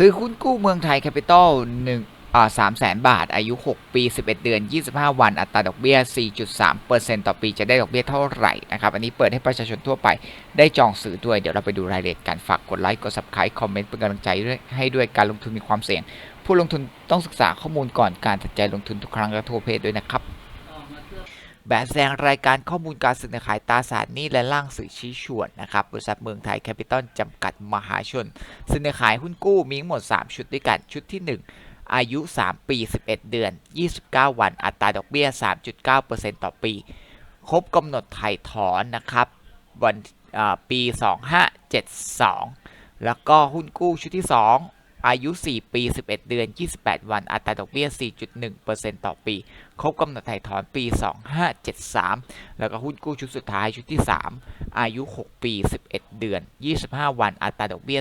ซื้อหุ้นกู้เมืองไทยแคปิตอลหนึ่งอ่าสามแสนบาท อายุ 6 ปี 11 เดือน 25 วัน อัตราดอกเบี้ย 4.3%ต่อปี จะได้ดอกเบี้ยเท่าไหร่นะครับ อันนี้เปิดให้ประชาชนทั่วไป ได้จองซื้อด้วย เดี๋ยวเราไปดูรายละเอียดกัน ฝากกดไลค์ กด subscribe คอมเมนต์ เป็นกำลังใจด้วยให้ด้วย การลงทุนมีความเสี่ยง ผู้ลงทุนต้องศึกษาข้อมูลก่อนการตัดใจลงทุนทุกครั้งและทั่วเพศด้วยนะครับ แบบแสดงรายการข้อมูลการซื้อขายตราสารหนี้และล่างสื่อชี้ชวนนะครับบริษัทเมืองไทยแคปิตอลจำกัดมหาชนซื้อขายหุ้นกู้มีทั้งหมด 3 ชุดด้วยกันชุดที่ 1อายุ 3 ปี 11 เดือน 29 วัน อัตราดอกเบี้ย 3.9%ต่อปี ครบกำหนดไถ่ถอนนะครับ วันอ่าปี 2572 แล้วก็หุ้นกู้ชุดที่ 2 อายุ 4 ปี 11 เดือน 28 วัน อัตราดอกเบี้ย 4.1%ต่อปี ครบกำหนดถ่ายถอนปี 2573 แล้วก็หุ้นกู้ชุดสุดท้ายชุดที่ 3 อายุ 6 ปี 11 เดือน 25 วัน อัตราดอกเบี้ย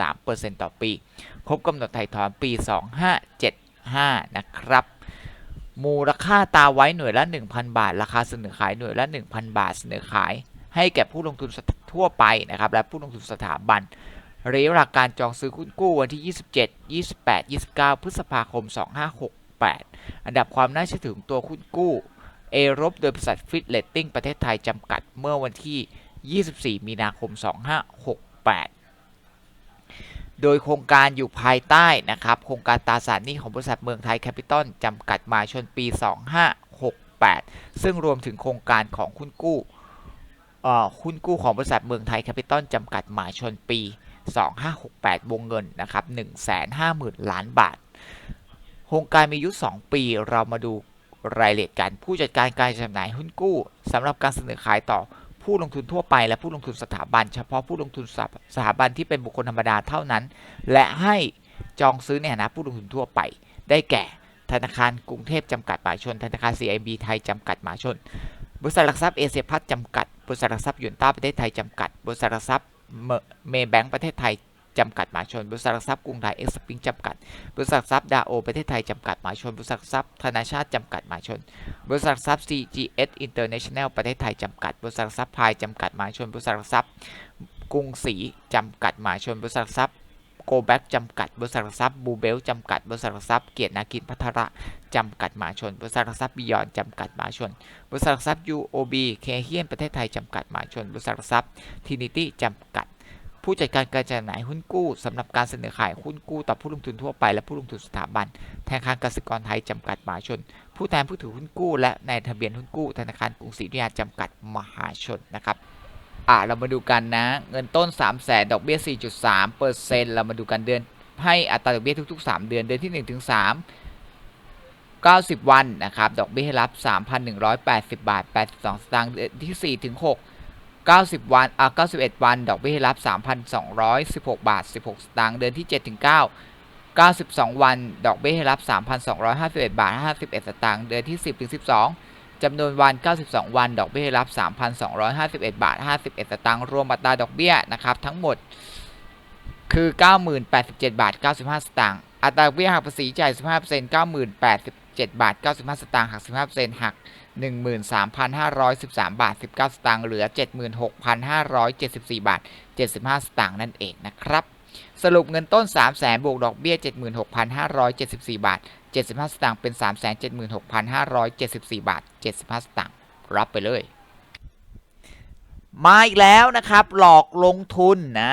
4.3%ต่อปี ครบกำหนดถ่ายถอนปี 2575 นะครับ มูลค่าตาไว้หน่วยละ 1,000 บาท ราคาเสนอขายหน่วยละ 1,000 บาท เสนอขาย ให้แก่ผู้ลงทุนทั่วไปนะครับ และผู้ลงทุนสถาบัน ระยะเวลาการจองซื้อหุ้นกู้วันที่ 27 28 29 พฤษภาคม 2568 อันดับความน่าเชื่อถือตัวหุ้นกู้เอรบโดยบริษัทฟิตเลตติ้งประเทศไทยจำกัดเมื่อวันที่ 24 มีนาคม 2568 โดยโครงการอยู่ภายใต้นะครับ โครงการตราสารหนี้ของบริษัทเมืองไทยแคปิตอลจำกัดมาชนปี 2568 ซึ่งรวมถึงโครงการของหุ้นกู้เอ่อหุ้นกู้ของบริษัทเมืองไทยแคปิตอลจำกัดหมายชนปี 2568 วงเงินนะครับ150,000 ล้านบาท โครงการมีอายุ 2 ปีเรามาดูรายละเอียดกันผู้จัดการการจำหน่ายหุ้นกู้สำหรับการเสนอขายต่อผู้ลงทุนทั่วไปและผู้ลงทุนสถาบัน เฉพาะผู้ลงทุนสถาสถาบันที่เป็นบุคคลธรรมดาเท่านั้น และให้จองซื้อในฐานะผู้ลงทุนทั่วไป ได้แก่ ธนาคารกรุงเทพจำกัดมหาชน ธนาคาร CIB ไทยจำกัดมหาชน บริษัทหลักทรัพย์เอเชียพัฒน์จำกัด บริษัทหลักทรัพย์ยูนต้าประเทศไทยจำกัด บริษัทหลักทรัพย์ เมย์แบงก์ประเทศไทยจำกัดหมายชน บริษัทหลักทรัพย์กรุงไทยเอ็กซ์พิงจำกัด บริษัททรัพย์ดาโอประเทศไทยจำกัดหมายชน บริษัททรัพย์ธนาชาติจำกัดหมายชน บริษัททรัพย์ CGS International ประเทศไทยจำกัด บริษัททรัพย์พายจำกัดหมายชน บริษัททรัพย์กรุงศรีจำกัดหมายชน บริษัททรัพย์ โกแบ็กจำกัด บริษัทหลักทรัพย์บูเบลจำกัด บริษัทหลักทรัพย์เกียรตินาคินพัทระจำกัดหมาชน บริษัทหลักทรัพย์บิยอนจำกัดหมาชน บริษัทหลักทรัพย์ UOB เคเฮียนประเทศไทยจำกัดหมาชน บริษัทหลักทรัพย์ทินิตี้จำกัด ผู้จัดการการจำหน่ายหุ้นกู้สำหรับการเสนอขายหุ้นกู้ต่อผู้ลงทุนทั่วไปและผู้ลงทุนสถาบันธนาคารกสิกรไทยจำกัดมหาชน ผู้แทนผู้ถือหุ้นกู้ และในายทะเบียนหุ้นกู้ธนาคารกรุงศรีอยุธยาจำกัดมหาชนนะครับ อะเรามาดูกันนะ เงินต้น 3 0 0แสนดอกเบี้ย 4.3เปอร์เซ็นต์เรามาดูกันเดือน ให้อัตราดอกเบี้ยทุก ๆ 3 เดือนเดือนที่1ถึง3 90 วันนะครับดอกเบี้ยให้รับ 3,180 บาท 82 สตางค์เดือนที่4ถึง6 90 วันอะ91 วัน ดอกเบี้ยให้รับ 3,216 บาท 16 สตางค์เดือนที่7ถึง9 92 วัน ดอกเบี้ยให้รับ 3,251 บาท 51 สตางค์เดือนที่ 10ถึง12 จำนวนวัน 92 วัน ดอกเบี้ยรับ 3,251 บาท 51 สตางค์ รวมอัตราดอกเบี้ยนะครับ ทั้งหมดคือ 9,087 บาท 95 สตางค์ อัตราดอกเบี้ยหักภาษีจ่าย 15% 9,087 บาท 95 สตางค์หัก 15%หัก 13,513 บาท 19 สตางค์ เหลือ 76,574 บาท 75 สตางค์นั่นเองนะครับ สรุปเงินต้น 3 0 0แสนบวกดอกเบี้ย 76,574 บาท 75 สตางค์เป็น 376,574 บาท 75 สตางค์รับไปเลย มาอีกแล้วนะครับ หลอกลงทุนนะ